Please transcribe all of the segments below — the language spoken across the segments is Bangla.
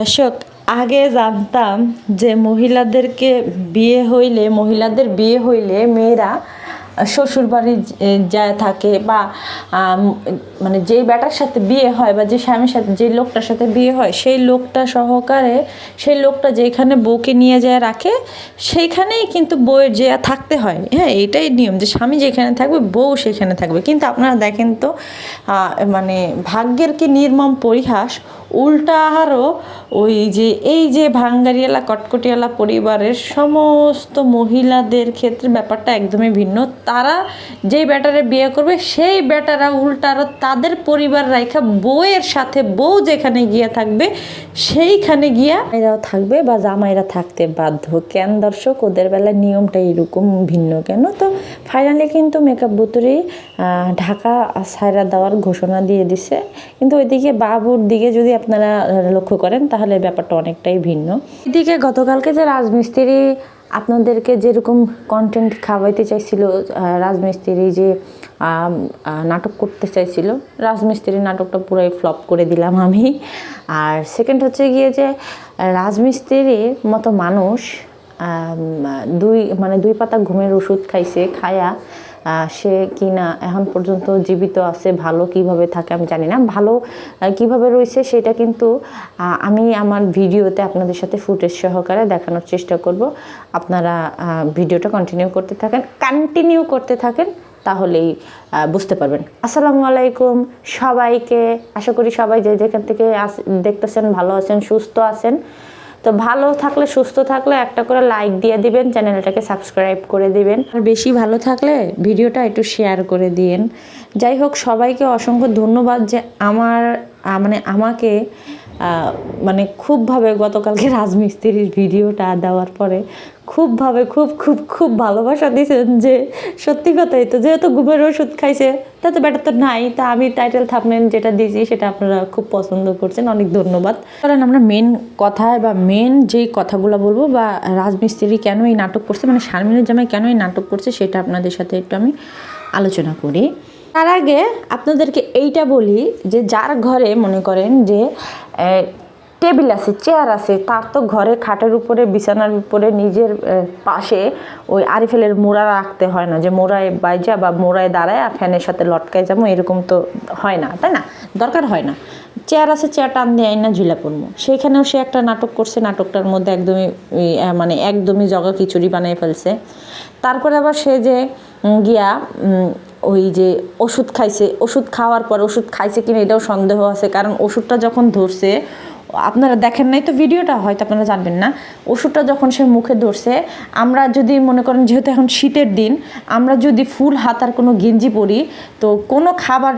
দর্শক, আগে জানতাম যে মহিলাদেরকে বিয়ে হইলে, মহিলাদের বিয়ে হইলে মেয়েরা শ্বশুর বাড়ি যায় থাকে বা মানে যেই বেটার সাথে বিয়ে হয় বা যে স্বামীর সাথে, যে লোকটার সাথে বিয়ে হয়, সেই লোকটা সহকারে, সেই লোকটা যেখানে বউকে নিয়ে যায় রাখে, সেইখানেই কিন্তু বউয়ের যে থাকতে হয়। হ্যাঁ এটাই নিয়ম যে স্বামী যেখানে থাকবে, বউ সেখানে থাকবে। কিন্তু আপনারা দেখেন তো মানে ভাগ্যের কি নির্মম পরিহাস উল্টা আরও ওই যে, এই যে ভাঙ্গারিয়ালা, কটকটিয়ালা পরিবারের সমস্ত মহিলাদের ক্ষেত্রে ব্যাপারটা একদমই ভিন্ন। তারা যেই ব্যাটারে বিয়ে করবে, সেই ব্যাটারা উল্টা আরও তাদের পরিবার রাইখা বউয়ের সাথে বউ যেখানে গিয়ে থাকবে, সেইখানে গিয়া এরাও থাকবে বা জামাইরা থাকতে বাধ্য। কেন দর্শক? ওদের বেলায় নিয়মটা এরকম ভিন্ন কেন? তো ফাইনালি কিন্তু মেকআপ বুতুরি ঢাকা সায়রা দেওয়ার ঘোষণা দিয়ে দিছে। কিন্তু ওইদিকে বাবুর দিকে যদি আপনারা লক্ষ্য করেন, তাহলে ব্যাপারটা অনেকটাই ভিন্ন। এদিকে গতকালকে যে রাজমিস্ত্রি আপনাদেরকে যেরকম কন্টেন্ট খাওয়াইতে চাইছিল রাজমিস্ত্রি যে নাটক করতে চাইছিল, রাজমিস্ত্রি নাটকটা পুরাই ফ্লপ করে দিলাম আমি। আর সেকেন্ড হচ্ছে গিয়ে যে, রাজমিস্ত্রির মতো মানুষ দুই মানে দুই পাতা ঘুমের ওষুধ খাইছে, খায়া সে কি না এখন পর্যন্ত জীবিত আছে, ভালো কীভাবে থাকে আমি জানি না। ভালো কীভাবে রয়েছে সেটা কিন্তু আমি আমার ভিডিওতে আপনাদের সাথে ফুটেজ সহকারে দেখানোর চেষ্টা করব। আপনারা ভিডিওটা কন্টিনিউ করতে থাকেন। কন্টিনিউ করতে থাকেন, তাহলেই বুঝতে পারবেন। আসসালামু আলাইকুম সবাইকে। আশা করি সবাই যে যেখান থেকে দেখতেছেন, ভালো আছেন, সুস্থ আছেন। তো ভালো থাকলে, সুস্থ থাকলে একটা করে লাইক দিয়ে দিবেন, চ্যানেলটাকে সাবস্ক্রাইব করে দিবেন। আর বেশি ভালো থাকলে ভিডিওটা একটু শেয়ার করে দিন যাই হোক, সবাইকে অসংখ্য ধন্যবাদ যে আমার মানে আমাকে মানে খুবভাবে গতকালকে রাজমিস্ত্রির ভিডিওটা দেওয়ার পরে খুবভাবে, খুব খুব খুব ভালোবাসা দিয়েছেন যে সত্যি কথাই তো যেহেতু ঘুমের ওষুধ খাইছে তা তো ব্যাটার তো নাই। তা আমি টাইটেল থাপনেন যেটা দিয়েছি সেটা আপনারা খুব পছন্দ করছেন। অনেক ধন্যবাদ। কারণ আমরা মেন কথায় বা মেন যেই কথাগুলো বলব বা রাজমিস্ত্রি কেন এই নাটক করছে মানে শারমিনের জামাই কেন এই নাটক করছে, সেটা আপনাদের সাথে একটু আমি আলোচনা করি। তার আগে আপনাদেরকে এইটা বলি যে যার ঘরে মনে করেন যে টেবিল আছে, চেয়ার আছে, তার তো ঘরে খাটের উপরে, বিছানার উপরে, নিজের পাশে ওই আরিফেলের মোড়া রাখতে হয় না, যে মোড়ায় বাইজা বা মোড়ায় দাঁড়ায় আর ফ্যানের সাথে লটকায় যাব, এরকম তো হয় না, তাই না? দরকার হয় না। চেয়ার আছে, চেয়ার টান দিয়ে না ঝুলা পড়ব সেইখানেও সে একটা নাটক করছে, নাটকটার মধ্যে একদমই মানে একদমই জগা খিচুড়ি বানিয়ে ফেলছে। তারপরে আবার সে যে গিয়া ওই যে ওষুধ খাইছে, ওষুধ খাওয়ার পর ওষুধ খাইছে কিনা এটাও সন্দেহ আছে, কারণ ওষুধটা যখন ধরছে আপনারা দেখেন নাই তো ভিডিওটা, হয়তো আপনারা জানবেন না। ওষুধটা যখন সে মুখে ধরছে, আমরা যদি মনে করেন যেহেতু এখন শীতের দিন, আমরা যদি ফুল হাতার কোনো গেঞ্জি পরি, তো কোনো খাবার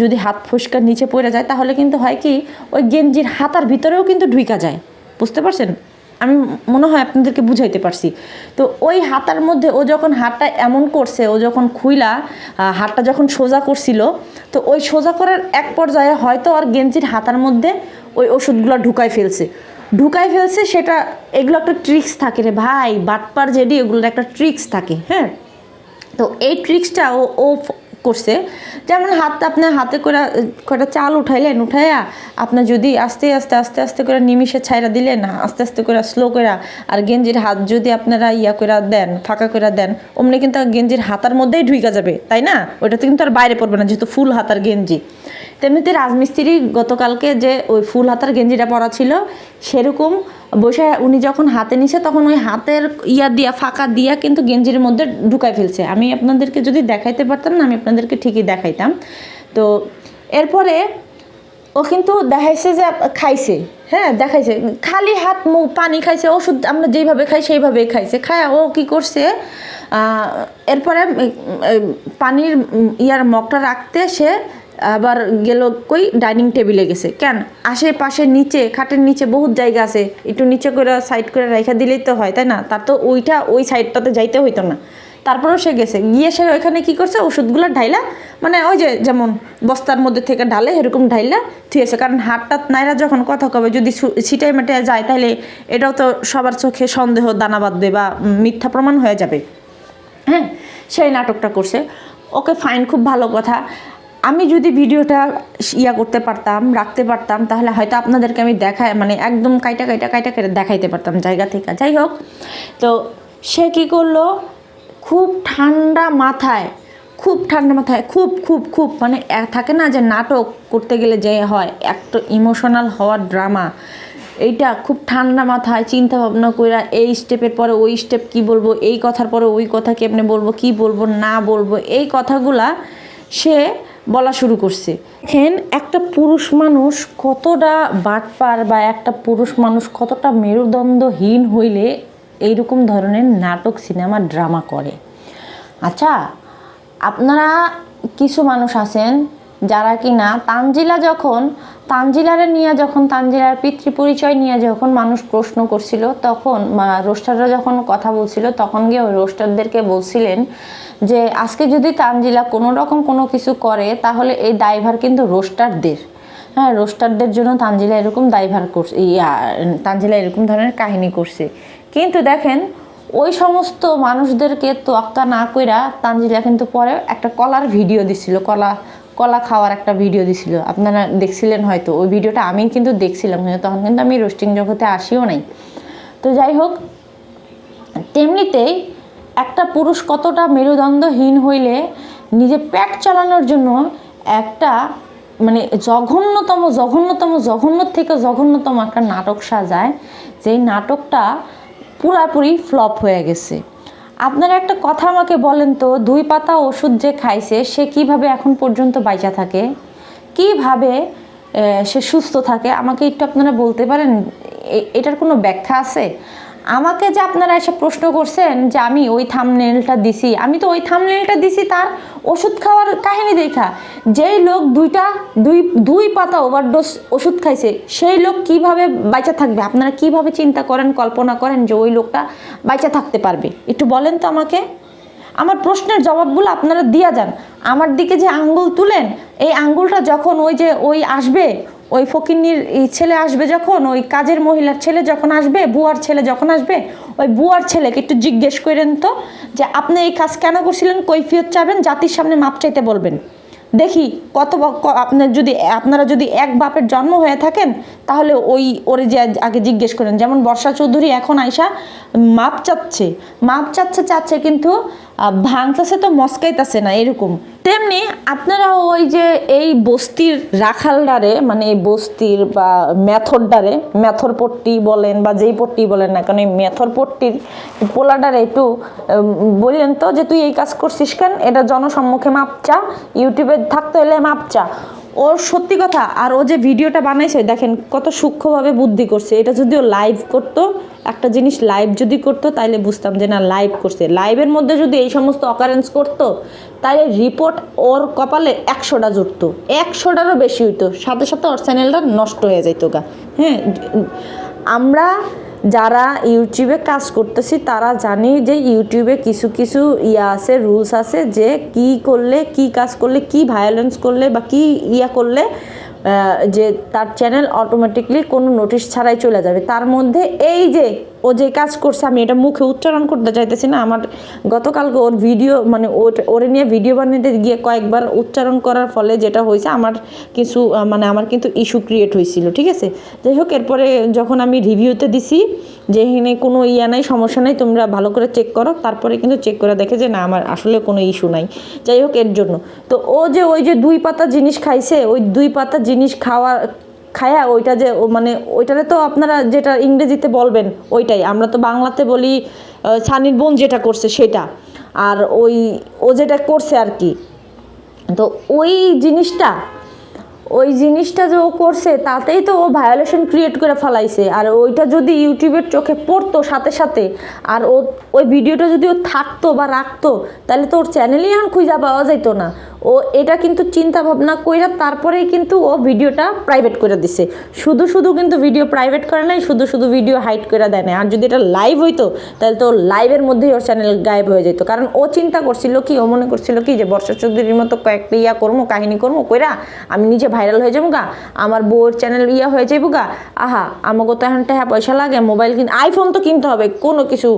যদি হাত ফুসকার নিচে পড়ে যায়, তাহলে কিন্তু হয় কি, ওই গেঞ্জির হাতার ভিতরেও কিন্তু ঢুইকা যায়। বুঝতে পারছেন? আমি মনে হয় আপনাদেরকে বুঝাইতে পারছি। তো ওই হাতার মধ্যে ও যখন হাতটা এমন করছে, ও যখন খুইলা হাতটা যখন সোজা করছিল, তো ওই সোজা করার এক পর্যায়ে হয়তো আর গেঞ্জির হাতার মধ্যে ওই ওষুধগুলো ঢুকায় ফেলছে। ঢুকায় ফেলছে সেটা, এগুলো একটা ট্রিক্স থাকে রে ভাই, বাটপার যেডি এগুলোর একটা ট্রিক্স থাকে হ্যাঁ? তো এই ট্রিক্সটা ও ও করছে। যেমন হাত আপনার হাতে করে কয়টা চাল উঠাইলেন, উঠাইয়া আপনার যদি আস্তে আস্তে আস্তে আস্তে করে নিমিষে ছাইরা দিলেন, আস্তে আস্তে করে স্লো করে আর গেঞ্জির হাত যদি আপনারা ইয়া করে দেন, ফাঁকা করে দেন, অমনি কিন্তু গেঞ্জির হাতার মধ্যেই ঢুইকা যাবে, তাই না? ওইটাতে কিন্তু আর বাইরে পড়বে না, যেহেতু ফুল হাতার গেঞ্জি। তেমনিতে রাজমিস্ত্রি গতকালকে যে ওই ফুল হাতার গেঞ্জিটা পরা ছিল, সেরকম বসে উনি যখন হাতে নিছে, তখন ওই হাতের ইয়া দিয়া, ফাঁকা দিয়া কিন্তু গেঞ্জির মধ্যে ঢুকাই ফেলছে। আমি আপনাদেরকে যদি দেখাইতে পারতাম না, আমি আপনাদেরকে ঠিকই দেখাইতাম। তো এরপরে ও কিন্তু দেখাইছে যে খাইছে হ্যাঁ দেখাইছে। খালি হাত, মুখ, পানি খাইছে, ওষুধ আমরা যেইভাবে খাই, সেইভাবেই খাইছে। খায় ও কি করছে এরপরে পানির ইয়ার মগটা রাখতে সে আবার গেল কই? ডাইনিং টেবিলে গেছে। কেন? আশেপাশে নিচে, খাটের নিচে বহুত জায়গা আছে। একটু নিচে করে, সাইড করে রেখা দিলেই তো হয়, তাই না? তার তো ওইটা ওই সাইডটাতে যাইতে হইতো না। তারপরেও সে গেছে। গিয়ে সে ওইখানে কি করছে? ওষুধগুলো ঢাইলা মানে ওই যে যেমন বস্তার মধ্যে থেকে ঢালে এরকম ঢাইলা থুয়েছে। কারণ হাটটাত নাইরা যখন কথা কবে, যদি ছিটাই মেটে যায় তাহলে এটাও তো সবার চোখে সন্দেহ, দানা বাঁধবে বা মিথ্যা প্রমাণ হয়ে যাবে। হ্যাঁ সেই নাটকটা করছে। ওকে ফাইন, খুব ভালো কথা। আমি যদি ভিডিওটা ইয়া করতে পারতাম, রাখতে পারতাম, তাহলে হয়তো আপনাদেরকে আমি দেখায় মানে একদম কাইটা কাইটা কাইটা কেটে দেখাইতে পারতাম জায়গা থেকে। যাই হোক, তো সে কী করল? খুব ঠান্ডা মাথায়, খুব ঠান্ডা মাথায়, খুব খুব খুব মানে থাকে না যে নাটক করতে গেলে যে হয়, একটা ইমোশনাল হওয়ার ড্রামা এইটা খুব ঠান্ডা মাথায় চিন্তা ভাবনা কইরা এই স্টেপের পরে ওই স্টেপ কি বলব, এই কথার পরে ওই কথা কেমনে বলব, কি বলব, না বলব, এই কথাগুলা সে বলা শুরু করছে। হেন একটা পুরুষ মানুষ কতটা বাটপার বা একটা পুরুষ মানুষ কতটা মেরুদণ্ডহীন হইলে এইরকম ধরনের নাটক, সিনেমা, ড্রামা করে। আচ্ছা আপনারা কিছু মানুষ আছেন যারা কি না তানজিলা যখন, তানজিলারে নিয়ে যখন, তানজিলার পিতৃ পরিচয় নিয়ে যখন মানুষ প্রশ্ন করছিল, তখন রোস্টাররা যখন কথা বলছিল, তখন গিয়ে ওই রোস্টারদেরকে বলছিলেন যে, আজকে যদি তানজিলা কোনো রকম কোনো কিছু করে, তাহলে এই দায়ভার কিন্তু রোস্টারদের। হ্যাঁ রোস্টারদের জন্য তানজিলা এরকম দায়ভার করছে তানজিলা এরকম ধরনের কাহিনী করছে। কিন্তু দেখেন, ওই সমস্ত মানুষদেরকে তোয়াক্কা না কইরা তানজিলা কিন্তু পরে একটা কলার ভিডিও দিছিল, কলা কলা খাওয়ার একটা ভিডিও দিছিল। আপনারা দেখছিলেন হয়তো। ওই ভিডিওটা আমি কিন্তু দেখছিলাম, কিন্তু তখন কিন্তু আমি রোস্টিং জগতে আসিও নাই। তো যাই হোক, তেমনিতেই একটা পুরুষ কতটা মেরুদণ্ডহীন হইলে নিজে পেট চালানোর জন্য একটা মানে জঘন্যতম জঘন্যতম জঘন্য থেকে জঘন্যতম একটা নাটক সাজায়, যেই নাটকটা পুরাপুরি ফ্লপ হয়ে গেছে। আপনারা একটা কথা আমাকে বলেন তো, দুই পাতা ওষুধ যে খাইছে, সে কীভাবে এখন পর্যন্ত বাইচা থাকে? কীভাবে সে সুস্থ থাকে? আমাকে একটু আপনারা বলতে পারেন? এটার কোনো ব্যাখ্যা আছে? আমাকে যে আপনারা এসে প্রশ্ন করছেন যে আমি ওই থামনেলটা দিছি, আমি তো ওই থামনেলটা দিছি তার ওষুধ খাওয়ার কাহিনী দেখা। যেই লোক দুইটা, দুই দুই পাতা ওভারডোজ ওষুধ খাইছে, সেই লোক কীভাবে বাইচা থাকবে? আপনারা কীভাবে চিন্তা করেন, কল্পনা করেন যে ওই লোকটা বাইচা থাকতে পারবে? একটু বলেন তো আমাকে। আমার প্রশ্নের জবাবগুলো আপনারা দিয়া যান। আমার দিকে যে আঙ্গুল তুলেন, এই আঙ্গুলটা যখন ওই যে ওই আসবে ওই ফকিন্নির ছেলে আসবে যখন, ওই কাজের মহিলার ছেলে যখন আসবে, বুয়ার ছেলে যখন আসবে, ওই বুয়ার ছেলেকে একটু জিজ্ঞেস করেন তো যে, আপনি এই কাজ কেন করছিলেন? কৈফিয়ত চাবেন? জাতির সামনে মাপ চাইতে বলবেন। দেখি, কত আপনার যদি, আপনারা যদি এক বাপের জন্ম হয়ে থাকেন, তাহলে ওই, ওরে যে আগে জিজ্ঞেস করেন। যেমন বর্ষা চৌধুরী এখন আইসা মাপ চাচ্ছে। মাপ চাচ্ছে চাচ্ছে কিন্তু ভাঙতেছে তো মস্কাইতেছে না, এরকম। তেমনি আপনারা ওই যে এই বস্তির রাখালডারে মানে এই বস্তির বা মেথরডারে মেথর পট্টি বলেন বা যেই পট্টি বলেন না কারণ এই মেথর পট্টির পোলাডারে একটু বললেন তো যে, তুই এই কাজ করছিস কেন? এটা জনসম্মুখে মাপচা ইউটিউবে থাকতে হলে মাপ চা। ওর সত্যি কথা, আর ও যে ভিডিওটা বানাইছে, দেখেন কত সূক্ষ্মভাবে বুদ্ধি করছে। এটা যদি ও লাইভ করতো, একটা জিনিস লাইভ যদি করতো তাহলে বুঝতাম যে না লাইভ করছে। লাইভের মধ্যে যদি এই সমস্ত অকারেন্স করতো তাহলে রিপোর্ট ওর কপালে একশোটা জুটতো। একশোটারও বেশি হইতো। সাথে সাথে ওর চ্যানেলটা নষ্ট হয়ে যাইতো গা। হ্যাঁ আমরা যারা ইউটিউবে কাজ করতেছি, তারা জানি যে ইউটিউবে কিছু কিছু ইয়া আছে রুলস আছে যে কি করলে, কি কাজ করলে, কি ভায়োলেন্স করলে বা কি ইয়া করলে যে তার চ্যানেল অটোমেটিকলি কোনো নোটিশ ছাড়াই চলে যাবে। তার মধ্যে এই যে ও যে কাজ করছে, আমি এটা মুখে উচ্চারণ করতে চাইতেছি না। আমার গতকালকে ওর ভিডিও মানে ওর- ওরে নিয়ে ভিডিও বানাতে গিয়ে কয়েকবার উচ্চারণ করার ফলে যেটা হয়েছে, আমার কিছু মানে আমার কিন্তু ইস্যু ক্রিয়েট হয়েছিল, ঠিক আছে? যাই হোক, এরপরে যখন আমি রিভিউতে দিছি যে এখানে কোনো ইয়া নাই, সমস্যা নাই, তোমরা ভালো করে চেক করো, তারপরে কিন্তু চেক করে দেখে যে না, আমার আসলে কোনো ইস্যু নাই। যাই হোক, এর জন্য। তো ও যে ওই যে দুই পাতা জিনিস খাইছে, ওই দুই পাতা জিনিস খাওয়া খায়া ওইটা যে মানে ওইটারে তো আপনারা যেটা ইংরেজিতে বলবেন, ওইটাই। আমরা তো বাংলাতে বলি সানির বোন যেটা করছে সেটা। আর ওই, ও যেটা করছে আর কি। তো ওই জিনিসটা ওই জিনিসটা যে ও করছে, তাতেই তো ও ভায়োলেশন ক্রিয়েট করে ফেলাইছে। আর ওইটা যদি ইউটিউবের চোখে পড়তো সাথে সাথে, আর ও, ওই ভিডিওটা যদি ও থাকতো বা রাখতো, তাহলে তো ওর চ্যানেলই এখন খুঁজা পাওয়া যেত না। ও এটা কিন্তু চিন্তা ভাবনা কইরা তারপরেই কিন্তু ও ভিডিওটা প্রাইভেট করে দিছে। শুধু শুধু কিন্তু ভিডিও প্রাইভেট করে নাই, শুধু শুধু ভিডিও হাইড করে দেয় না আর যদি এটা লাইভ হইতো, তাহলে তো লাইভের মধ্যেই ওর চ্যানেল গায়েব হয়ে যেত কারণ ও চিন্তা করছিল কি, ও মনে করছিল কি যে বর্ষা চৌধুরীর মতো কয়েকটা ইয়া করব কাহিনী করব কইরা আমি নিজে ভাইরাল হয়ে যাব গা। আমার বউয়ের চ্যানেল ইয়া হয়ে যাব গা। আহা আমাকে তো এখন টাকা পয়সা লাগে মোবাইল কিন আইফোন তো কিনতে হবে, কোনো কিছু,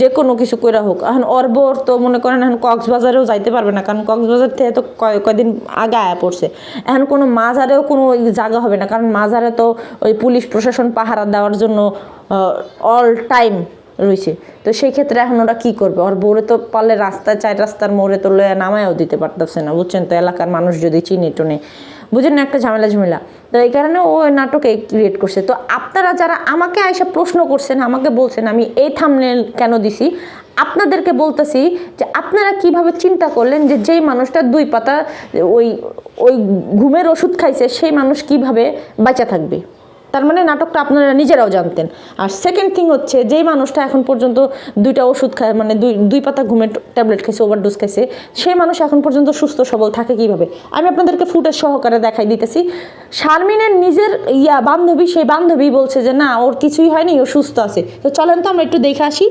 যে কোনো কিছু করে হোক। এখন ওর বউর তো মনে করেন এখন কক্সবাজারেও যাইতে পারবে না, কারণ কক্সবাজার থেকে তো তো কয় কয়দিন আগে আয়া পড়ছে। এখন কোনো মাঝারেও কোনো জায়গা হবে না, কারণ মাঝারে তো ওই পুলিশ প্রশাসন পাহারা দেওয়ার জন্য অল টাইম রয়েছে তো সেই ক্ষেত্রে এখন ওরা কী করবে? ওর বোরে তো পারলে রাস্তায়, চার রাস্তার মোড়ে তো লয়ে নামায়ও দিতে পারতেছে না, বুঝছেন তো? এলাকার মানুষ যদি চিনি টনে বুঝেন না একটা ঝামেলা ঝামেলা। তো এই কারণে ও নাটকে ক্রিয়েট করছে। তো আপনারা যারা আমাকে আয়সা প্রশ্ন করছেন, আমাকে বলছেন, আমি এই থামনে কেন দিছি, আপনাদেরকে বলতেছি যে আপনারা কীভাবে চিন্তা করলেন যে যেই মানুষটা দুই পাতা ওই ওই ঘুমের ওষুধ খাইছে, সেই মানুষ কীভাবে বাঁচা থাকবে? তার মানে নাটকটা আপনারা নিজেরাও জানতেন। আর সেকেন্ড থিং হচ্ছে, যেই মানুষটা এখন পর্যন্ত দুইটা ওষুধ খায় মানে দুই দুই পাতা ঘুমের ট্যাবলেট খাইছে ওভারডোজ খাইছে, সেই মানুষ এখন পর্যন্ত সুস্থ, সবল থাকে কীভাবে? আমি আপনাদেরকে ফুটেজ সহকারে দেখাই দিতেছি। শারমিনের নিজের ইয়া বান্ধবী, সেই বান্ধবী বলছে যে, না, ওর কিছুই হয়নি, ও সুস্থ আছে। তো চলেন তো আমরা একটু দেখে আসি।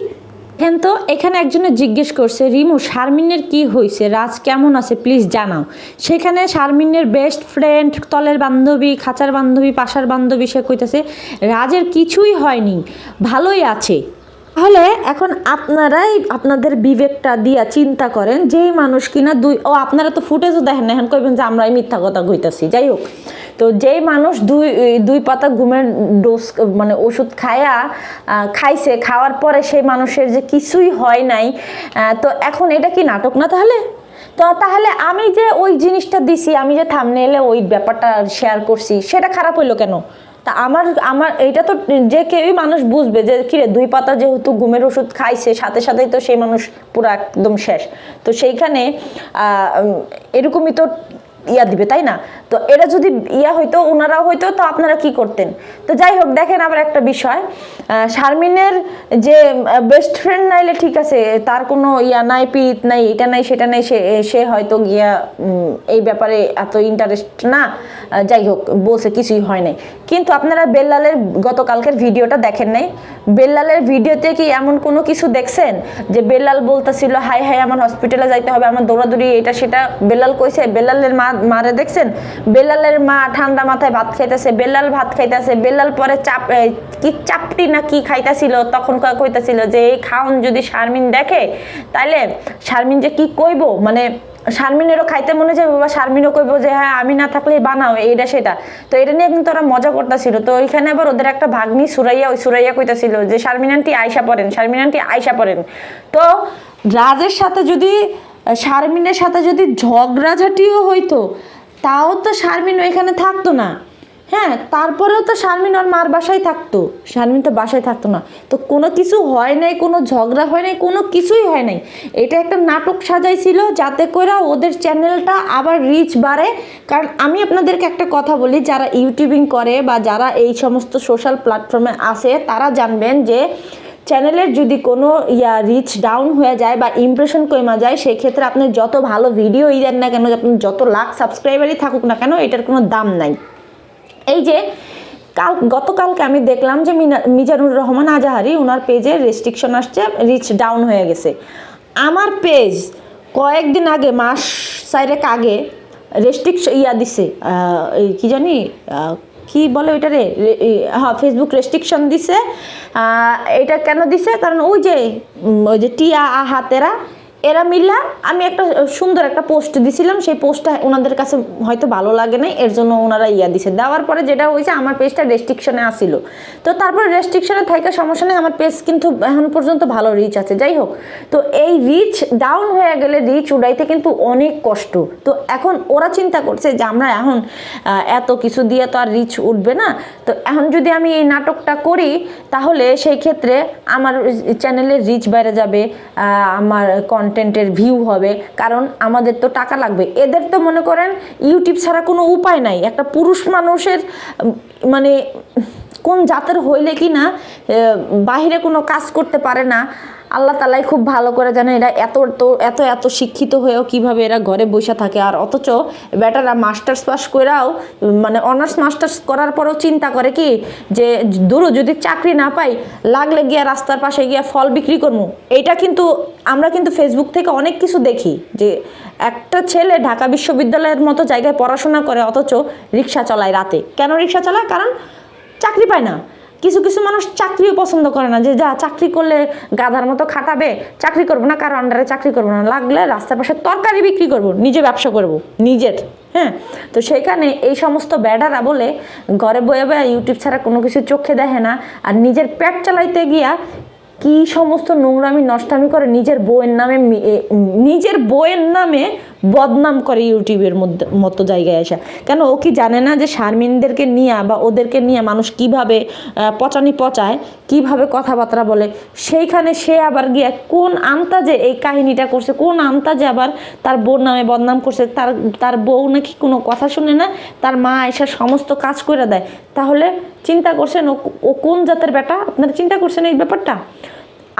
এখন তো, এখানে একজনে জিজ্ঞেস করছে, রিমু, শারমিনের কি হয়েছে রাজ কেমন আছে? প্লিজ জানাও। সেখানে শারমিনের বেস্ট ফ্রেন্ড তলের বান্ধবী, খাঁচার বান্ধবী, পাশার বান্ধবী, সে কইতেছে, রাজের কিছুই হয়নি, ভালোই আছে। তাহলে এখন আপনারাই আপনাদের বিবেকটা দিয়া চিন্তা করেন, যেই মানুষ কিনা দুই ও, আপনারা তো ফুটেজও দেখেন এখন কইবেন যে আমরাই মিথ্যা কথা কইতাছি। যাই হোক তো যেই মানুষ দুই দুই পাতা ঘুমের ডোজ মানে ওষুধ খায়া খাইছে, খাওয়ার পরে সেই মানুষের যে কিছুই হয় নাই তো এখন এটা কি নাটক না তাহলে? তো তাহলে আমি যে ওই জিনিসটা দিছি, আমি যে থামনেলে ওই ব্যাপারটা শেয়ার করছি, সেটা খারাপ হইল কেন? তা আমার আমার এটা তো যে কেউই মানুষ বুঝবে যে, কিরে, দুই পাতা যেহেতু ঘুমের ওষুধ খাইছে, সাথে সাথেই তো সেই মানুষ পুরো একদম শেষ। তো সেইখানে এরকমই তো ইয়া দিবে, তাই না? তো এটা যদি ইয়া হইতো ওনারাও হইতো, তো আপনারা কি করতেন? তো যাই হোক, দেখেন আবার একটা বিষয়। শারমিনের যে বেস্ট ফ্রেন্ড নাইলে ঠিক আছে, তার কোনো ইয়া নাই, পিরিত নাই, এটা নাই, সেটা নাই, সে সে হয়তো গিয়া এই ব্যাপারে এত ইন্টারেস্ট না। যাই হোক, বলছে কিছুই হয় নাই। কিন্তু আপনারা বেল্লালের গতকালকের ভিডিওটা দেখেন নাই? বেল্লালের ভিডিওতে কি এমন কোনো কিছু দেখছেন? যে বেল্লাল বলতেছিল হাই হাই আমার হসপিটালে যাইতে হবে, আমার দৌড়াদৌড়ি, এটা, সেটা? বেল্লাল কইছে, বেল্লালের মা মারে দেখছেন? বেল্লালের মা ঠান্ডা মাথায় ভাত খাইতেছে, বেলাল ভাত খাইতেছে বেল্লাল পরে চাপ কি চাপটি না কি খাইতেছিল, তখন কইতাছিল যে এই খাওন যদি শারমিন দেখে, তাইলে শারমিন যে কি কইব? মানে শারমিনেরও খাইতে মনে যাবে বা শারমিনও কইব যে হ্যাঁ আমি না থাকলে বানাও এইটা সেটা। তো এটা নিয়ে কিন্তু ওরা মজা করতেছিল। তো ওইখানে আবার ওদের একটা ভাগ্নি সুরাইয়া, ওই সুরাইয়া কইতাছিল যে, শারমিন আন্টি আয়সা পড়েন, শারমিন আন্টি আয়সা পড়েন। তো রাজের সাথে যদি শারমিনের সাথে যদি ঝগড়াঝাটিও হইতো, তাও তো শারমিন ওইখানে থাকতো না। হ্যাঁ তারপরেও তো শারমিন ওর মার বাসায় থাকতো। শারমিন তো বাসায় থাকতো না। তো কোনো কিছু হয় নাই, কোনো ঝগড়া হয় নাই, কোনো কিছুই হয় নাই। এটা একটা নাটক সাজাইছিল যাতে করে ওদের চ্যানেলটা আবার রিচ বাড়ে। কারণ আমি আপনাদেরকে একটা কথা বলি, যারা ইউটিউবিং করে বা যারা এই সমস্ত সোশ্যাল প্ল্যাটফর্মে আসে তারা জানবেন যে চ্যানেলের যদি কোনো, ইয়া রিচ ডাউন হয়ে যায় বা ইমপ্রেশন কমা যায় সেই ক্ষেত্রে আপনি যত ভালো ভিডিওই দেন না কেন আপনি যত লাখ সাবস্ক্রাইবারই থাকুক না কেন, এটার কোনো দাম নাই। এই যে, কাল, গতকালকে আমি দেখলাম যে মিজানুর রহমান আজাহারি ওনার পেজে রেস্ট্রিকশন আসছে রিচ ডাউন হয়ে গেছে। আমার পেজ কয়েকদিন আগে, মাস চারেক আগে রেস্ট্রিকশন ইয়া দিছে কি জানি কি বলে ওইটারে? হ্যাঁ ফেসবুক রেস্ট্রিকশন দিছে। এটা কেন দিছে? কারণ ওই যে ওই যে টিয়া আহাতেরা এরা মিল্লা আমি একটা সুন্দর একটা পোস্ট দিছিলাম, সেই পোস্টটা ওনাদের কাছে হয়তো ভালো লাগে নাই, এর জন্য ওনারা ইয়া দিছে। দেওয়ার পরে যেটা হয়েছে, আমার পেজটা রেস্ট্রিকশনে আসিল তো তারপরে রেস্ট্রিকশনে থাকা সমস্যা নেই, আমার পেজ কিন্তু এখন পর্যন্ত ভালো রিচ আছে। যাই হোক, তো এই রিচ ডাউন হয়ে গেলে রিচ উড়াইতে কিন্তু অনেক কষ্ট। তো এখন ওরা চিন্তা করছে যে আমরা এখন এত কিছু দিয়ে তো আর রিচ উঠবে না। তো এখন যদি আমি এই নাটকটা করি, তাহলে সেই ক্ষেত্রে আমার চ্যানেলের রিচ বেড়ে যাবে আমার আমার কন্টেন্টের ভিউ হবে, কারণ আমাদের তো টাকা লাগবে। এদের তো মনে করেন ইউটিউব ছাড়া কোনো উপায় নাই। একটা পুরুষ মানুষের মানে কোন জাতের হইলে কি না বাহিরে কোনো কাজ করতে পারে না। আল্লাহ তালাই খুব ভালো করে জানে এরা এত এত এত শিক্ষিত হয়েও কীভাবে এরা ঘরে বসে থাকে। আর অথচ বেটারা মাস্টার্স পাস করেও মানে অনার্স, মাস্টার্স করার পরেও চিন্তা করে কি, যে দূর যদি চাকরি না পাই, লাগলে গিয়া রাস্তার পাশে গিয়া ফল বিক্রি করব এইটা কিন্তু আমরা কিন্তু ফেসবুক থেকে অনেক কিছু দেখি, যে একটা ছেলে ঢাকা বিশ্ববিদ্যালয়ের মতো জায়গায় পড়াশোনা করে, অথচ রিক্সা চালায় রাতে। কেন রিক্সা চালায়? কারণ চাকরি পায় না। কিছু কিছু মানুষ চাকরিও পছন্দ করে না যে, যা, চাকরি করলে গাধার মতো খাটাবে, চাকরি করব না, কারও আন্ডারে চাকরি করব না। লাগলে রাস্তার পাশে তরকারি বিক্রি করব, নিজে ব্যবসা করব, নিজের হ্যাঁ? তো সেইখানে এই সমস্ত ব্যাডারা বলে, ঘরে বয়ে বয়ে ইউটিউব ছাড়া কোনো কিছু চোখে দেখে না। আর নিজের পেট চালাইতে গিয়া কি সমস্ত নোংরামি, নষ্টামি করে নিজের বইয়ের নামে নিজের বইয়ের নামে বদনাম করে ইউটিউবের মধ্যে, মতো জায়গায় আসা কেন ও কি জানে না যে শারমিনদেরকে নিয়ে বা ওদেরকে নিয়ে মানুষ কীভাবে পচানি পচায়, কীভাবে কথাবার্তা বলে? সেইখানে সে আবার গিয়ে কোন আন্তাজে এই কাহিনীটা করছে, কোন আন্তাজে আবার তার বোন নামে বদনাম করছে, তার তার বউ নাকি কোনো কথা শুনে না, তার মা এসে সমস্ত কাজ করে দেয়। তাহলে চিন্তা করছেন ও কোন জাতের বেটা? আপনারা চিন্তা করছেন এই ব্যাপারটা?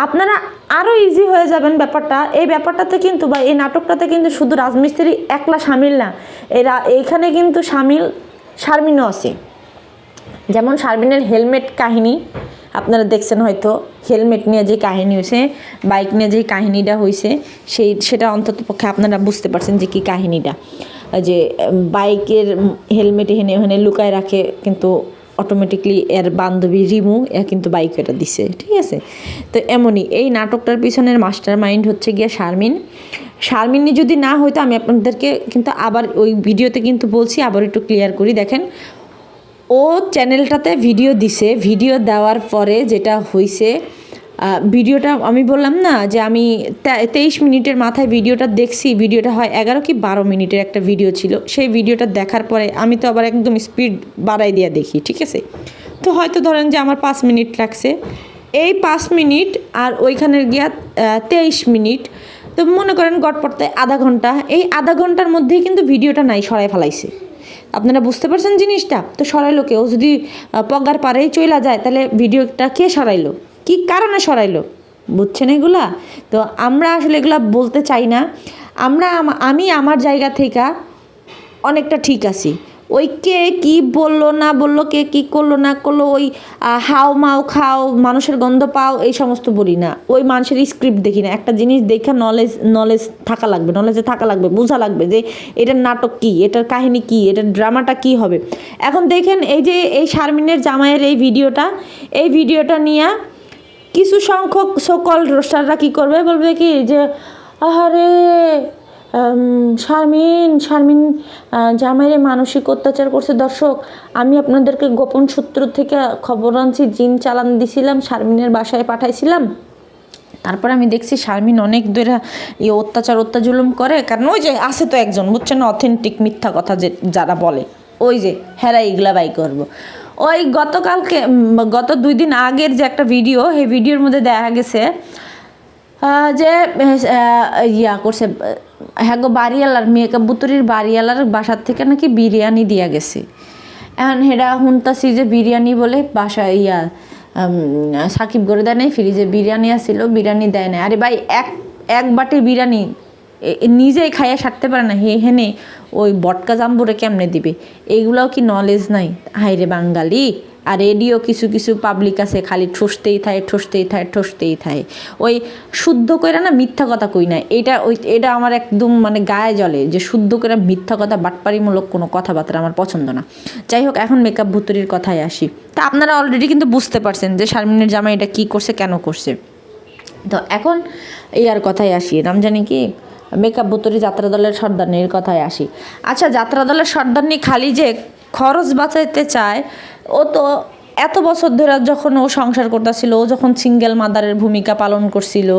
আপনারা আরও ইজি হয়ে যাবেন ব্যাপারটা। এই ব্যাপারটাতে কিন্তু বা এই নাটকটাতে কিন্তু শুধু রাজমিস্ত্রি একলা সামিল না, এরা এইখানে কিন্তু সামিল শারমিনও আছে। যেমন শারমিনের হেলমেট কাহিনী, আপনারা দেখছেন হয়তো, হেলমেট নিয়ে যে কাহিনী হয়েছে, বাইক নিয়ে যে কাহিনীটা হয়েছে, সেই, সেটা অন্তত পক্ষে আপনারা বুঝতে পারছেন যে কী কাহিনীটা। যে বাইকের হেলমেট এখানে ওখানে লুকায় রাখে কিন্তু অটোমেটিকলি এর বান্ধবী রিমু এ কিন্তু বাইক এটা দিছে ঠিক আছে? তো এমনই এই নাটকটার পিছনের মাস্টার মাইন্ড হচ্ছে গিয়ে শারমিন। শারমিনী যদি না হয়তো আমি আপনাদেরকে কিন্তু আবার ওই ভিডিওতে কিন্তু বলছি আবার একটু ক্লিয়ার করি। দেখেন ও চ্যানেলটাতে ভিডিও দিছে। ভিডিও দেওয়ার পরে যেটা আহ, ভিডিওটা আমি বললাম না যে আমি তেইশ মিনিটের মাথায় ভিডিওটা দেখছি, ভিডিওটা হয় এগারো কি বারো মিনিটের একটা ভিডিও ছিল। সেই ভিডিওটা দেখার পরে আমি তো আবার একদম স্পিড বাড়াই দিয়ে দেখি, ঠিক আছে? তো হয়তো ধরেন যে আমার পাঁচ মিনিট লাগছে। এই পাঁচ মিনিট আর ওইখানের গিয়া তেইশ মিনিট। তো মনে করেন গটপটতে আধা ঘণ্টা। এই আধা ঘণ্টার মধ্যেই কিন্তু ভিডিওটা নাই সরাই ফেলাইছে। আপনারা বুঝতে পারছেন জিনিসটা? তো সরাইলো কেউ। যদি পগার পারেই চইলা যায়, তাহলে ভিডিওটা কে সরাইলো? কি কারণে সরাইলো? বুঝছেন এগুলা? তো আমরা আসলে এগুলা বলতে চাই না। আমরা আমি আমার জায়গা থেকে অনেকটা ঠিক আছি। ওই কে কি বলল, না বলল, কে কি করল, না করল, ওই হাও মাও খাও, মানুষের গন্ধ পাও, এই সমস্ত বলি না। ওই মানুষের স্ক্রিপ্ট দেখি না। একটা জিনিস দেখে নলেজ নলেজ থাকা লাগবে নলেজে থাকা লাগবে, বোঝা লাগবে যে এটার নাটক কি, এটার কাহিনী কি, এটার ড্রামাটা কি হবে। এখন দেখেন এই যে এই শারমিনের জামাইয়ের এই ভিডিওটা এই ভিডিওটা নিয়ে কিছু সংখ্যক সকল রোস্টাররা কি করবে? বলবে কি যে, আহারে শারমিন শারমিন জামাইরে মানসিক অত্যাচার করছে। দর্শক, আমি আপনাদেরকে গোপন সূত্র থেকে খবর আনছি, জিন চালান দিছিলাম, শারমিনের বাসায় পাঠাইছিলাম। তারপর আমি দেখছি শারমিন অনেক দূরে এই অত্যাচার অত্যাজুলুম করে। কারণ ওই যে আছে তো একজন, বুঝছেন? অথেন্টিক মিথ্যা কথা যে যারা বলে। ওই যে, হেরা ইগলা বাই করব। ওই গতকালকে গত দুই দিন আগের যে একটা ভিডিও এই ভিডিওর মধ্যে দেখা গেছে যে ইয়া করছে হ্যাঁ গো, বাড়িওয়ালার মেয়েকে, বুতুরির বাড়িওয়ালার বাসার থেকে নাকি বিরিয়ানি দিয়া গেছে। এখন হেরা হুনতাছি যে বিরিয়ানি বলে বাসা ইয়া সাকিব করে দেয় নাই ফ্রিজে বিরিয়ানি আসছিল বিরিয়ানি দেয় না আরে ভাই, এক এক বাটি বিরিয়ানি নিজেই খাইয়া সারতে পারে না। হে, হেনে ওই বটকা জাম্বুরে কেমনে দিবে? এইগুলাও কি নলেজ নাই? হাইরে বাঙালি, আর রেডিও কিছু কিছু পাবলিক আছে, খালি ঠসতেই থাকে ঠসতেই থাকে ঠসতেই থাকে ওই শুদ্ধ করে না মিথ্যা কথা কই না। এটা ওই, এটা আমার একদম মানে গায়ে জলে যে শুদ্ধ করে মিথ্যা কথা, বাটপারিমূলক কোনো কথাবার্তা আমার পছন্দ না। যাই হোক, এখন মেকআপ ভুতুরির কথায় আসি। তা আপনারা অলরেডি কিন্তু বুঝতে পারছেন যে শারমিনের জামা এটা কী করছে, কেন করছে। তো এখন এই আর কথায় আসি। রমজানি কি মেকআপ বুতরি যাত্রা দলের সর্দারনির কথায় আসি। আচ্ছা যাত্রা দলের সর্দারনি খালি যে খরচ বাঁচাইতে চায়, ও তো এত বছর ধরে যখন ও সংসার করতেছিল, ও যখন সিঙ্গেল মাদারের ভূমিকা পালন করছিল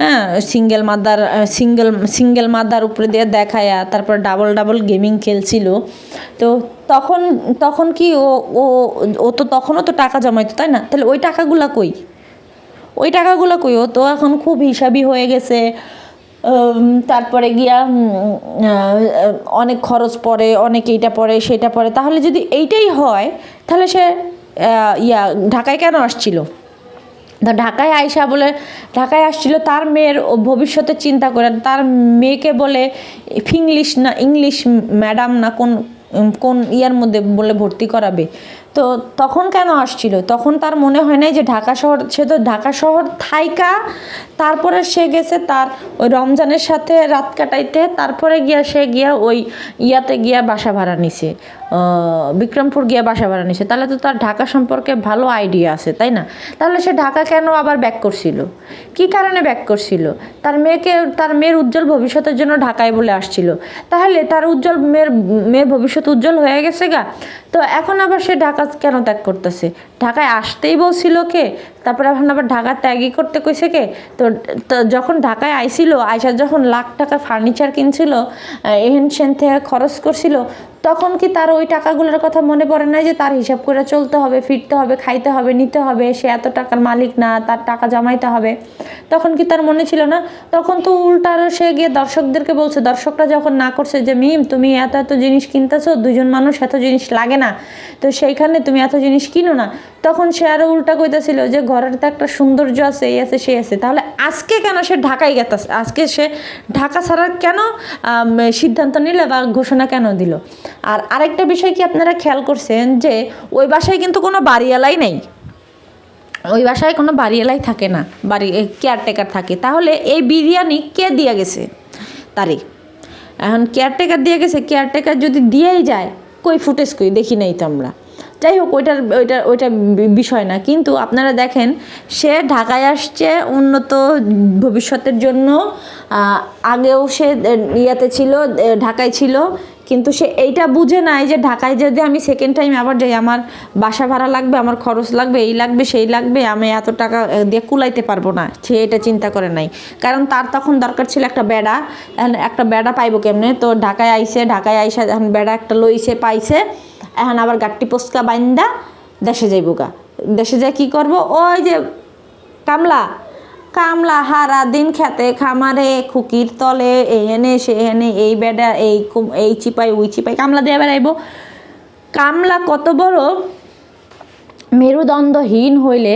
হ্যাঁ single mother single single mother উপরে দিয়ে দেখায়া, তারপর ডাবল ডাবল গেমিং খেলছিল, তো তখন তখন কি ও ও ও তো তখনও তো টাকা জমাইতো, তাই না? তাহলে ওই টাকাগুলা কই? ওই টাকাগুলো কই? ও তো এখন খুব হিসাবই হয়ে গেছে তারপরে গিয়া অনেক খরচ পড়ে, অনেক এইটা পড়ে, সেটা পড়ে। তাহলে যদি এইটাই হয়, তাহলে সে ইয়া, ঢাকায় কেন আসছিল? তা ঢাকায় আয়সা বলে, ঢাকায় আসছিল তার মেয়ের ভবিষ্যতে চিন্তা করে, তার মেয়েকে বলে ফিংলিশ না, ইংলিশ ম্যাডাম না, কোন কোন ইয়ার মধ্যে বলে ভর্তি করাবে? তো তখন কেন আসছিল? তখন তার মনে হয় নাই যে ঢাকা শহর, সে তো ঢাকা শহর থাইকা, তারপরে সে গেছে তার ওই রমজানের সাথে রাত কাটাইতে, তারপরে গিয়া সে গিয়া ওই ইয়াতে গিয়া বাসা ভাড়া নিছে। বিক্রমপুর গিয়ে বাসা ভাড়া নিছে। তাহলে তো তার ঢাকা সম্পর্কে ভালো আইডিয়া আছে, তাই না? তাহলে সে ঢাকা কেন আবার ব্যাক করছিল? কি কারণে ব্যাক করছিল? তার মেয়েকে, তার মেয়ের উজ্জ্বল ভবিষ্যতের জন্য ঢাকায় বলে আসছিল। তাহলে তার উজ্জ্বল মেয়ের মেয়ের ভবিষ্যৎ উজ্জ্বল হয়ে গেছে গা। তো এখন আবার সে ঢাকা কেন ত্যাগ করতেছে? ঢাকায় আসতেই বলছিল কে? তারপরে এখন আবার ঢাকা ত্যাগই করতে কইছে কে? তো যখন ঢাকায় আইছিল আইসা যখন লাখ টাকা ফার্নিচার কিনছিল এহেন সেন থেকে খরচ করছিল, তখন কি তার ওই টাকাগুলোর কথা মনে পড়ে না যে তার হিসাব করে চলতে হবে, ফিরতে হবে, খাইতে হবে, নিতে হবে, সে এত টাকার মালিক না, তার টাকা জমাইতে হবে? তখন কি তার মনে ছিল না? তখন তো উল্টা আরও সে গিয়ে দর্শকদেরকে বলছে, দর্শকরা যখন না করছে যে, মিম, তুমি এত এত জিনিস কিনতেছো, দুজন মানুষ এত জিনিস লাগে না, তো সেইখানে তুমি এত জিনিস কিনো না। তখন সে আরও উল্টা কইতেছিল যে ঘরের তো একটা সৌন্দর্য আছে, এই আছে সে আছে। তাহলে আজকে কেন সে ঢাকায় গেতাছে আজকে সে ঢাকা ছাড়ার কেন সিদ্ধান্ত নিল বা ঘোষণা কেন দিল? আর আরেকটা বিষয় কি আপনারা খেয়াল করছেন যে, ওই বাসায় কিন্তু কোনো বাড়িওয়ালাই নেই। ওই বাসায় কোনো বাড়িওয়ালাই থাকে না, বাড়ি কেয়ারটেকার থাকে। তাহলে এই বিরিয়ানি কে দিয়ে গেছে? তারই এখন কেয়ারটেকার দিয়ে গেছে কেয়ারটেকার যদি দিয়েই যায়, কই ফুটেজ কই? দেখি নাই তো আমরা। যাই হোক, ওইটার, ওইটা ওইটা বিষয় না। কিন্তু আপনারা দেখেন, সে ঢাকায় আসছে উন্নত ভবিষ্যতের জন্য। আগেও সে ইয়াতে ছিল ঢাকায় ছিল। কিন্তু সে এইটা বুঝে নাই যে ঢাকায় যদি আমি সেকেন্ড টাইম আবার যাই, আমার বাসা ভাড়া লাগবে, আমার খরচ লাগবে, এই লাগবে, সেই লাগবে, আমি এত টাকা দিয়ে কুলাইতে পারব না। সে এটা চিন্তা করে নাই। কারণ তার তখন দরকার ছিল একটা বেড়া। একটা বেড়া পাইবো কেমনে? তো ঢাকায় আইসে ঢাকায় আইসা এখন বেড়া একটা লইছে, পাইছে। এখন আবার গাট্টি পোস্কা বাইন্দা দেশে যাইবো গা দেশে যায় কী করব? ওই যে কামলা। কামলা হারা দিন খেতে খামারে, খুকির তলে এনে, সে এনে, এই বেডা, এই এই চিপাই, ওই চিপাই, কামলা দিয়ে বেড়াইব। কামলা কত বড়? মেরুদণ্ডহীন হইলে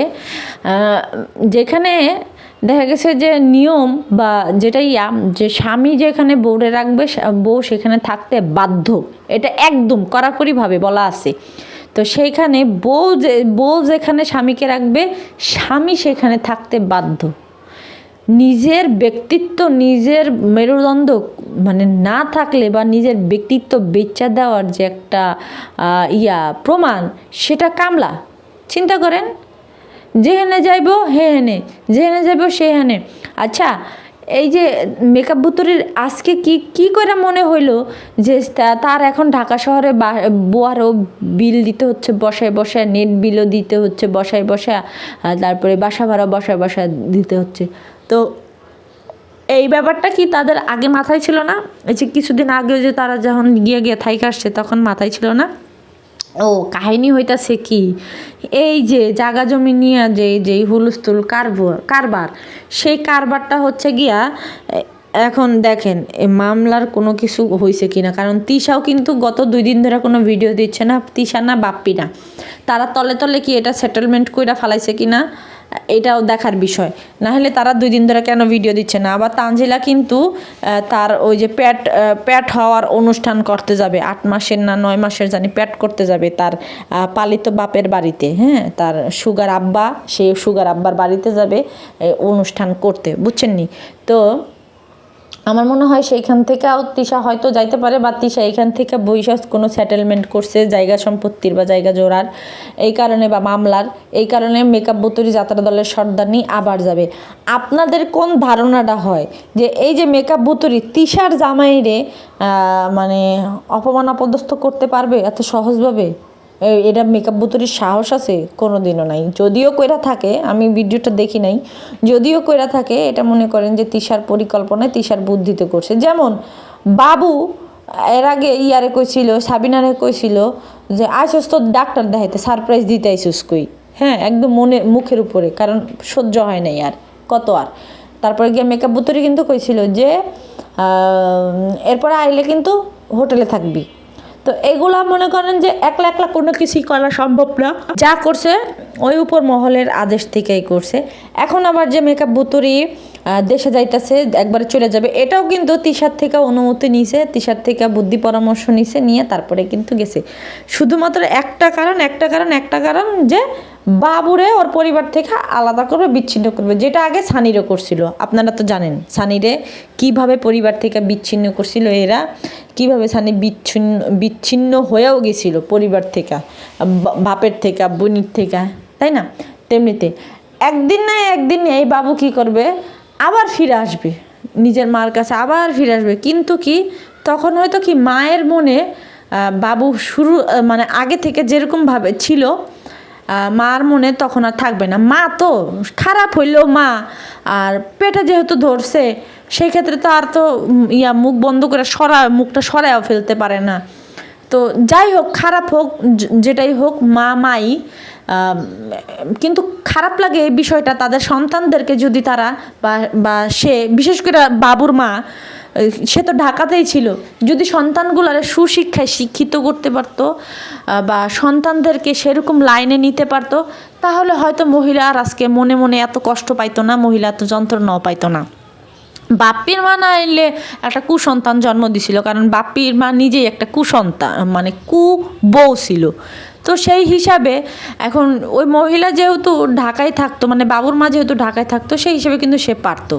যেখানে দেখা গেছে যে নিয়ম বা যেটা ইয়া যে স্বামী যেখানে বউরে রাখবে বউ সেখানে থাকতে বাধ্য। এটা একদম কড়াকড়িভাবে বলা আছে। তো সেইখানে বউ যে, বউ যেখানে স্বামীকে রাখবে, স্বামী সেখানে থাকতে বাধ্য। নিজের ব্যক্তিত্ব, নিজের মেরুদণ্ড মানে না থাকলে বা নিজের ব্যক্তিত্ব বেচা দেওয়ার যে একটা ইয়া, প্রমাণ, সেটা কামলা। চিন্তা করেন যেখানে যাইব হে হেনে যেখানে যাইব সে হেনে আচ্ছা এই যে মেকআপ বুতুরির আজকে কি কি করে মনে হইল যে তার এখন ঢাকা শহরে বোয়ারও বিল দিতে হচ্ছে, বসায় বসায় নেট বিলও দিতে হচ্ছে, বসায় বসায় তারপরে বাসা ভাড়া বসায় বসায় দিতে হচ্ছে। তো এই ব্যাপারটা কি তাদের আগে মাথায় ছিল না? এই যে কিছুদিন আগে যে তারা যখন গিয়ে গিয়ে থাইকে আসছে, তখন মাথায় ছিল না? ও, কাহিনী হইতাছে কি? এই যে জাগা জমি নিয়ে যে, যেই হুলস্থুল কারবার কারবার, সেই কারবারটা হচ্ছে গিয়া এখন দেখেন, এ মামলার কোনো কিছু হয়েছে কি না কারণ তিশাও কিন্তু গত দুই দিন ধরে কোনো ভিডিও দিচ্ছে না, তিশা না বাপ্পি না। তারা তলে তলে কি এটা সেটেলমেন্ট কইরা ফালাইছে কিনা? এটাও দেখার বিষয়। না হলে তারা দুই দিন ধরে কেন ভিডিও দিচ্ছে না? আবার তানজিলা কিন্তু তার ওই যে প্যাট প্যাট হওয়ার অনুষ্ঠান করতে যাবে। আট মাসের না নয় মাসের জানি প্যাট করতে যাবে তার পালিত বাপের বাড়িতে হ্যাঁ? তার সুগার আব্বা, সে সুগার আব্বার বাড়িতে যাবে অনুষ্ঠান করতে। বুঝছেন নি তো আমার মনে হয় সেইখান থেকেও তিশা হয়তো যাইতে পারে, বা তিশা এইখান থেকে বৈশাখ কোনো সেটেলমেন্ট করছে, জায়গা সম্পত্তির বা জায়গা জোড়ার। এই কারণে বা মামলার, এই কারণে মেকআপ বুতুরি যাত্রা দলের সর্দানি আবার যাবে। আপনাদের কোন ধারণাটা হয় যে এই যে মেকআপ বুতুরি তিশার জামাইরে মানে অপমান, অপদস্থ করতে পারবে এত সহজভাবে? এটা মেকআপ বুতুরির সাহস আছে কোনো দিনও নাই। যদিও কইরা থাকে, আমি ভিডিওটা দেখি নাই, যদিও কইরা থাকে, এটা মনে করেন যে তিশার পরিকল্পনায় তিশার বুদ্ধিতে করছে। যেমন বাবু এর আগে ইয়ারে কইছিল, সাবিনারে কইছিল যে, আইসস তো ডাক্তার দেখাইতে সারপ্রাইজ দিতে আইসস কই? হ্যাঁ একদম মনে, মুখের উপরে, কারণ সহ্য হয় নাই আর, কত আর। তারপরে গিয়ে মেকআপ বুতুরি কিন্তু কইছিল যে এরপরে আইলে কিন্তু হোটেলে থাকবি। তো এগুলা মনে করেন যে একলা একলা কোনো কিছুই করা সম্ভব না। যা করছে ওই উপর মহলের আদেশ থেকেই করছে। এখন আবার যে মেকআপ বুতুরি দেশে যাইতেছে, একবারে চলে যাবে, এটাও কিন্তু তিশার থেকে অনুমতি নিছে, তিশার থেকে বুদ্ধি পরামর্শ নিছে, নিয়ে তারপরে কিন্তু গেছে। শুধুমাত্র একটা কারণ একটা কারণ একটা কারণ যে বাবুরে ওর পরিবার থেকে আলাদা করবে, বিচ্ছিন্ন করবে। যেটা আগে সানিরও করছিল। আপনারা তো জানেন, সানিরে কীভাবে পরিবার থেকে বিচ্ছিন্ন করছিল এরা, কীভাবে সানি বিচ্ছিন্ন বিচ্ছিন্ন হয়েও গেছিল পরিবার থেকে বাপের থেকে বোনির থেকে, তাই না? তেমনিতে একদিন না একদিন এই বাবু কি করবে, আবার ফিরে আসবে। নিজের মার কাছে আবার ফিরে আসবে। কিন্তু কি, তখন হয়তো কি মায়ের মনে বাবু শুরু মানে আগে থেকে যেরকমভাবে ছিল মার মনে তখন আর থাকবে না। মা তো খারাপ হইলেও মা, আর পেটে যেহেতু ধরছে সেই ক্ষেত্রে তো আর তো ইয়া, মুখ বন্ধ করে সরা, মুখটা সরায়ও ফেলতে পারে না। তো যাই হোক, খারাপ হোক যেটাই হোক, মা, মাই কিন্তু খারাপ লাগে এই বিষয়টা। তাদের সন্তানদেরকে যদি তারা বা সে, বিশেষ করে বাবুর মা সে তো ঢাকাতেই ছিল। যদি সন্তানগুলারে সুশিক্ষায় শিক্ষিত করতে পারতো বা সন্তানদেরকে সেরকম লাইনে নিতে পারতো, তাহলে হয়তো মহিলা আর আজকে মনে মনে এত কষ্ট পাইতো না, মহিলা এত যন্ত্রণাও পাইতো না। বাপ্পির মা না এলে একটা কুসন্তান জন্ম দিছিল, কারণ বাপ্পির মা নিজেই একটা কুসন্তান মানে কু বউ ছিল। তো সেই হিসাবে এখন ওই মহিলা যেহেতু ঢাকায় থাকতো মানে বাবুর মা যেহেতু ঢাকায় থাকতো, সেই হিসাবে কিন্তু সে পারতো।